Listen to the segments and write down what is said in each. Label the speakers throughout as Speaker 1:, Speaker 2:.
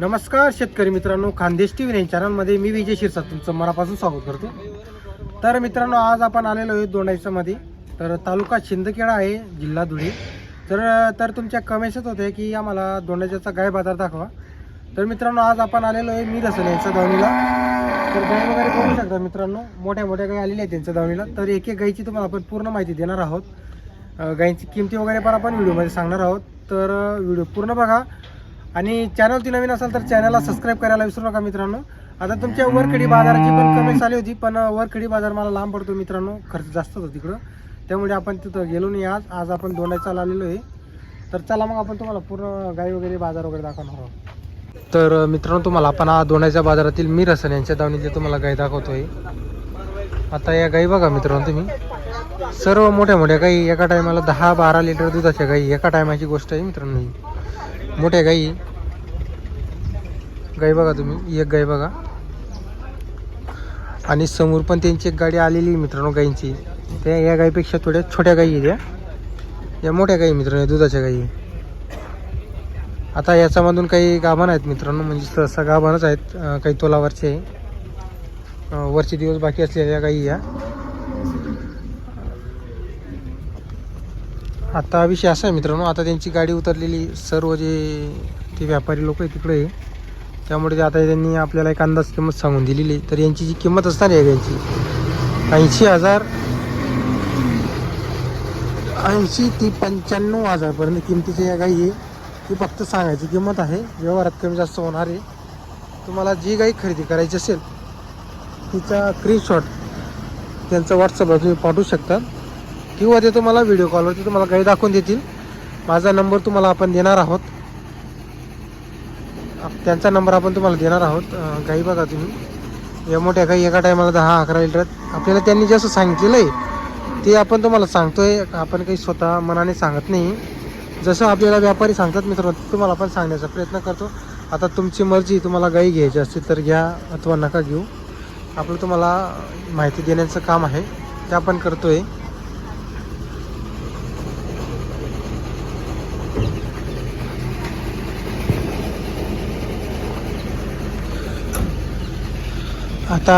Speaker 1: नमस्कार शेतकरी मित्रांनो. खानदेश टी व्ही चॅनलमध्ये मी विजय शिरसाट तुमचं मनापासून स्वागत करतो. तर मित्रांनो आज आपण आलेलो आहे दोंडाईचामध्ये तर तालुका शिंदखेडा आहे जिल्हा धुळे. तर तर तुमच्या कमेशच होते की आम्हाला दोंडाच्याचा गाय बाजार दाखवा. तर मित्रांनो आज आपण आलेलो आहे मी रसल यांच्या दावणीला. तर गाय वगैरे बघू शकता मित्रांनो? मोठ्या मोठ्या गाय आलेल्या आहेत त्यांच्या दावणीला. तर एक एक गायची तुम्हाला आपण पूर्ण माहिती देणार आहोत. गायींची किमती वगैरे पण आपण व्हिडिओमध्ये सांगणार आहोत. तर व्हिडिओ पूर्ण बघा. आणि चॅनलची नवीन असाल तर चॅनलला सबस्क्राईब करायला विसरू नका मित्रांनो. आता तुमच्या वरखडी बाजाराची पण कमेंट्स आली होती पण वरखडी बाजार मला लांब पडतो मित्रांनो. खर्च जास्त होतो तिकडं. त्यामुळे आपण तिथं गेलो नाही आज. आज आपण दोंडायचा आलेलो आहे. तर चला मग आपण तुम्हाला पूर्ण गाई वगैरे बाजार वगैरे दाखवणार आहोत. तर मित्रांनो तुम्हाला आपण हा दोनायच्या बाजारातील मीर असन यांच्या दावणीचे तुम्हाला गाई दाखवतोय. आता या गाई बघा मित्रांनो तुम्ही. सर्व मोठ्या मोठ्या गाई एका टायमाला दहा बारा लिटर दुधाच्या गाई एका टायमाची गोष्ट आहे मित्रांनो मोठ्या गाई. गाई बघा तुम्ही एक गाई बघा. आणि समोर पण त्यांची एक गाडी आलेली आहे मित्रांनो गाईंची. त्या या गाईपेक्षा थोड्या छोट्या गाई आहेत या. या मोठ्या गाई मित्रांनो दुधाच्या गाई. आता याच्यामधून काही गाभान आहेत मित्रांनो म्हणजे सहसा गाभानच आहेत काही तोलावरचे. वरचे दिवस बाकी असलेल्या गाई या. आता विषय असा आहे मित्रांनो आता त्यांची गाडी उतरलेली सर्व जे ते व्यापारी लोक आहे तिकडे त्यामुळे ते आता त्यांनी आपल्याला एक अंदाज किंमत सांगून दिलेली तर यांची जी किंमत असणार आहे यांची ऐंशी हजार ऐंशी ते पंच्याण्णव हजारपर्यंत किमतीची या गाई आहे. ती फक्त सांगायची किंमत आहे व्यवहारात कमी जास्त होणार आहे. तुम्हाला जी गाई खरेदी करायची असेल तिचा स्क्रीनशॉट त्यांचा व्हॉट्सअपला तुम्ही पाठवू शकता. किंवा ते तुम्हाला व्हिडिओ कॉलवरती तुम्हाला गाई दाखवून देतील. माझा नंबर तुम्हाला आपण देणार आहोत. आप- त्यांचा नंबर आपण तुम्हाला देणार आहोत. गाई बघा तुम्ही. या मोठ्या गाई एका टायमाला दहा अकरा लिटर आपल्याला त्यांनी जसं सांगितलेलं आहे ते आपण तुम्हाला सांगतोय. आपण काही स्वतः मनाने सांगत नाही. जसं आपल्याला व्यापारी सांगतात मित्रांनो तुम्हाला आपण सांगण्याचा प्रयत्न करतो. आता तुमची मर्जी तुम्हाला गाई घ्यायची असतील तर घ्या अथवा नका घेऊ. आपलं तुम्हाला माहिती देण्याचं काम आहे. ते आपण आहे आता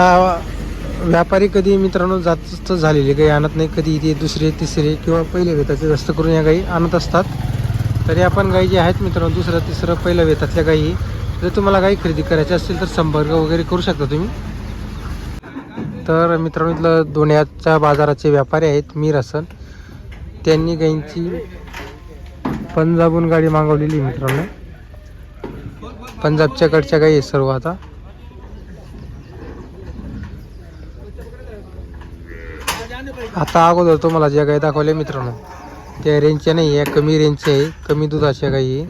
Speaker 1: व्यापारी कधी मित्रांनो जास्त झालेले काही आणत नाही कधी ते दुसरे तिसरे किंवा पहिले वेताचे जास्त करून या गाई आणत असतात. तरी आपण गाई जे आहेत मित्रांनो दुसरं तिसरं पहिल्या वेतातल्या गाई जर तुम्हाला गाई खरेदी करायची असतील तर संपर्क वगैरे करू शकता तुम्ही. तर मित्रांनो इथलं दोन्याच्या बाजाराचे व्यापारी आहेत मीर हसन. त्यांनी गाईंची पंजाबहून गाडी मागवलेली आहे मित्रांनो. पंजाबच्याकडच्या गाई आहेत सर्व आता. आता अगोदर तुम्हाला ज्या गाई दाखवल्या मित्रांनो त्या रेंजच्या नाही आहे कमी रेंजच्या आहे कमी दुधाच्या गाई आहे.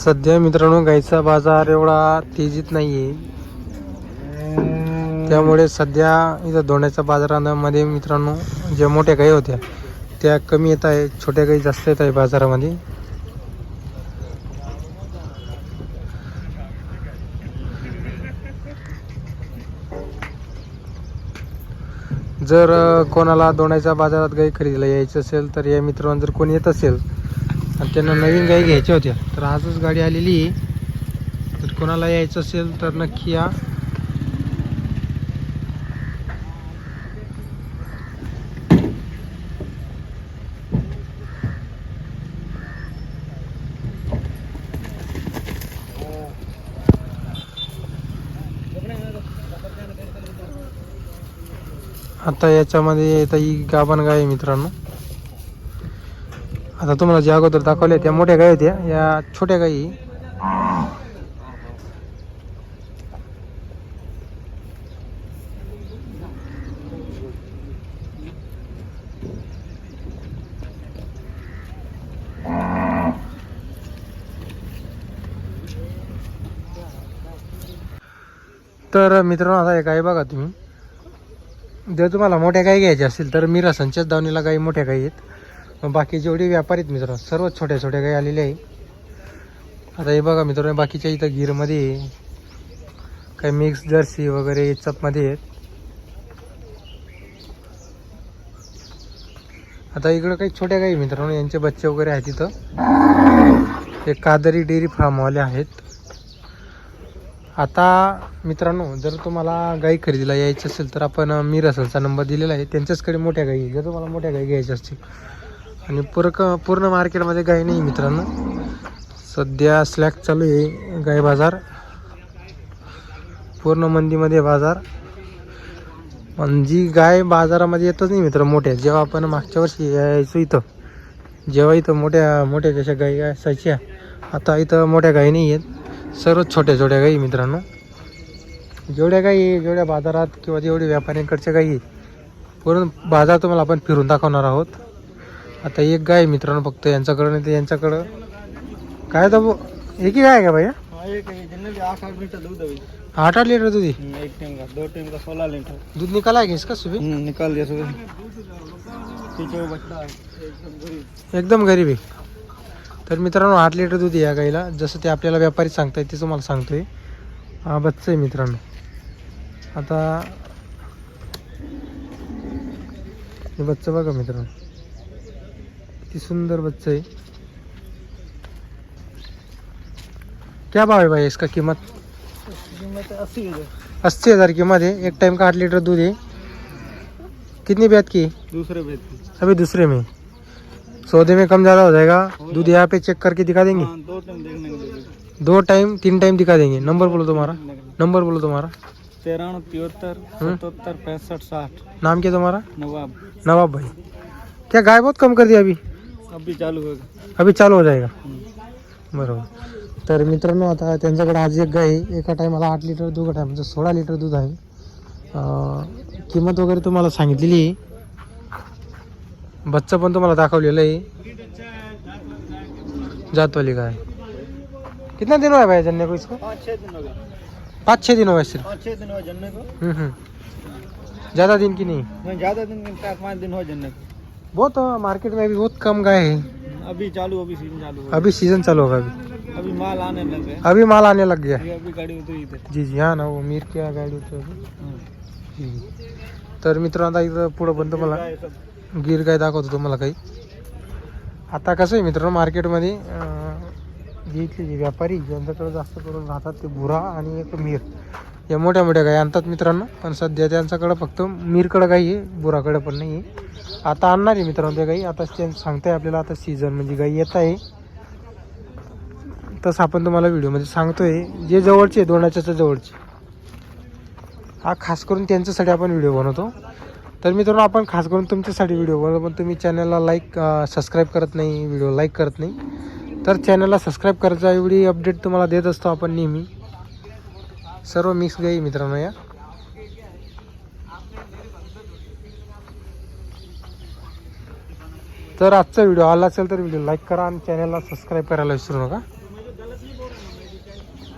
Speaker 1: सध्या मित्रांनो गाईचा बाजार एवढा तेजीत नाही आहे त्यामुळे सध्या इथं धोंड्याच्या बाजारामध्ये मित्रांनो ज्या मोठ्या गाई होत्या त्या कमी येत आहे छोट्या गाई जास्त येत आहे बाजारामध्ये. जर कोणाला दोण्याच्या बाजारात गाई खरेदीला यायचं असेल तर या मित्रांनो जर कोणी येत असेल आणि त्यांना नवीन गाई घ्यायच्या होत्या. तर आजच गाडी आलेली आहे. तर कोणाला यायचं असेल तर नक्की या. आता याच्यामध्ये आता ही गाभण गाय आहे मित्रांनो. आता तुम्हाला ज्या अगोदर दाखवल्या त्या मोठ्या गाय होत्या या छोट्या गायी तर मित्रांनो आता हे आहे बघा तुम्ही. जर तुम्हाला मोठ्या गाई घ्यायच्या असतील तर मीरा संचेत दावणीला गाई मोठ्या गाई आहेत. बाकी जेवढे व्यापारी आहेत मित्रांनो सर्व छोट्या छोट्या गाई आलेल्या आहे. आता हे बघा मित्रांनो बाकीच्या इथं गिरमध्ये आहे. काही मिक्स जर्सी वगैरे चपमध्ये आहेत. आता इकडं काही छोट्या गाई मित्रांनो यांचे बच्चे वगैरे आहेत तिथं हे कादरी डेअरी फार्मवाले आहेत. आता मित्रांनो जर तुम्हाला गाई खरेदीला यायची असेल तर आपण मीर असेलचा नंबर दिलेला आहे. त्यांच्याचकडे मोठ्या गाई जर तुम्हाला मोठ्या गाई घ्यायच्या असतील आणि पूर्ण पूर्ण मार्केटमध्ये गाई नाही मित्रांनो. सध्या स्लॅक चालू आहे गाई बाजार. पूर्ण मंदीमध्ये बाजार. पण जी गाय बाजारामध्ये येतच नाही मित्र मोठ्या. जेव्हा आपण मागच्या वर्षी यायचो इथं जेव्हा इथं मोठ्या मोठ्या जशा गाई असायच्या आता इथं मोठ्या गाई नाही आहेत. सर्व छोट्या छोट्या गाई मित्रांनो. जेवढ्या गाई जेवढ्या बाजारात किंवा जेवढे व्यापाऱ्यांकडच्या गाई आहे, पूर्ण बाजार तुम्हाला आपण फिरून दाखवणार आहोत. आता एक गाय मित्रांनो फक्त यांच्याकडं नाही तर यांच्याकडं. काय दाबो एकही गाय आहे का भैया?
Speaker 2: आठ आठ लीटर दूध. एक टाइम का दो टाइम का सोलह लीटर.
Speaker 1: दूध निकाला है इसका सुबह
Speaker 2: निकाल दिया सुबह पीछे वो बच्चा है एकदम गरीब
Speaker 1: एकदम गरीब आहे. तर मित्रांनो आठ लिटर दूध आहे या गाईला. जसं ते आपल्याला व्यापारी सांगतायत ते तुम्हाला सांगतोय. हा बच्चा आहे मित्रांनो. आता हे बच्चा बघा मित्रांनो. किती सुंदर बच्चा है। क्या भाव है भाई इसका कीमत?
Speaker 2: कीमत अस्सी हज़ार
Speaker 1: अस्सी हज़ार कीमत है। एक टाइम का आठ लीटर दूध है। कितनी ब्यात की?
Speaker 2: दूसरे बेच की।
Speaker 1: अभी दूसरे में। सौदे में कम ज़्यादा हो जाएगा। दूध यहाँ पे चेक करके दिखा देंगे।
Speaker 2: हाँ, दो टाइम देखने को
Speaker 1: दो टाइम तीन टाइम दिखा देंगे। नंबर बोलो तुम्हारा। नंबर बोलो तुम्हारा।
Speaker 2: तिरानवे तिहत्तर
Speaker 1: हम्म।
Speaker 2: सतहत्तर पैंसठ साठ।
Speaker 1: नाम क्या तुम्हारा?
Speaker 2: नवाब।
Speaker 1: नवाब भाई। क्या गाय बहुत कम कर दिया अभी?
Speaker 2: अभी चालू होगा।
Speaker 1: अभी चालू हो जाएगा। बरोबर. तर मित्रांनो आता त्यांच्याकडे आज एक गाय आहे. एका टायमाला आठ लिटर दोघं टायमाचं सोळा लिटर दूध आहे. अं, किंमत वगैरे तुम्हाला सांगितलेली आहे. बच्चा पण तुम्हाला दाखवलेलं आहे. जातवाली गाय. कितना दिन हुआ है भाई जन्ने को इसको?
Speaker 2: पाँच छः दिन हो गए।
Speaker 1: पाँच छः दिन हुआ है सिर्फ?
Speaker 2: पाँच छः दिन हुआ जन्ने को।
Speaker 1: हम्म, हम्म। ज़्यादा दिन की नहीं?
Speaker 2: नहीं ज़्यादा दिन चार पाँच दिन हुआ जन्ने को।
Speaker 1: बहुत मार्केट में अभी बहुत कम गाय है।
Speaker 2: अभी चालू अभी सीजन चालू होगा
Speaker 1: अभी सीजन चालू होगा अभी।
Speaker 2: अभी माल आने लग गए
Speaker 1: अभी माल आने लग गया। है
Speaker 2: अभी गाड़ी इधर।
Speaker 1: जी जी हाँ ना वो मीर क्या गाडी होती है.
Speaker 2: हाँ।
Speaker 1: जी तर मित्रांनो आता इथं पुढं पण तुम्हाला
Speaker 2: गाय सब।
Speaker 1: गिर गाय दाखवतो तुम्हाला काही। आता कसं आहे मित्रांनो मार्केटमध्ये जे इथले जे व्यापारी ज्यांच्याकडे जास्त करून राहतात ते भुरा आणि एक मीर. या मोठ्या मोठ्या गाई आणतात मित्रांनो. पण सध्या त्यांच्याकडं फक्त मीरकडं गाई आहे बुराकडं पण नाही आहे. आता आणणार आहे मित्रांनो त्या गाई. आता ते सांगताय आपल्याला आता सीझन म्हणजे गाई येत आहे. तसं आपण तुम्हाला व्हिडिओमध्ये सांगतोय जे जवळचे दोनाच्या जवळचे. हा खास करून त्यांच्यासाठी आपण व्हिडिओ बनवतो. तर मित्रांनो आपण खास करून तुमच्यासाठी व्हिडिओ बनवतो पण तुम्ही चॅनलला लाईक सबस्क्राईब करत नाही व्हिडिओ लाईक करत नाही. तर चॅनलला सबस्क्राईब करायचा एवढी अपडेट तुम्हाला देत असतो आपण नेहमी. सर्व मिक्स गाई मित्रांनो या. तर आजचा व्हिडिओ आला असेल तर व्हिडिओ लाईक करा आणि चॅनलला सबस्क्राईब करायला विसरू नका.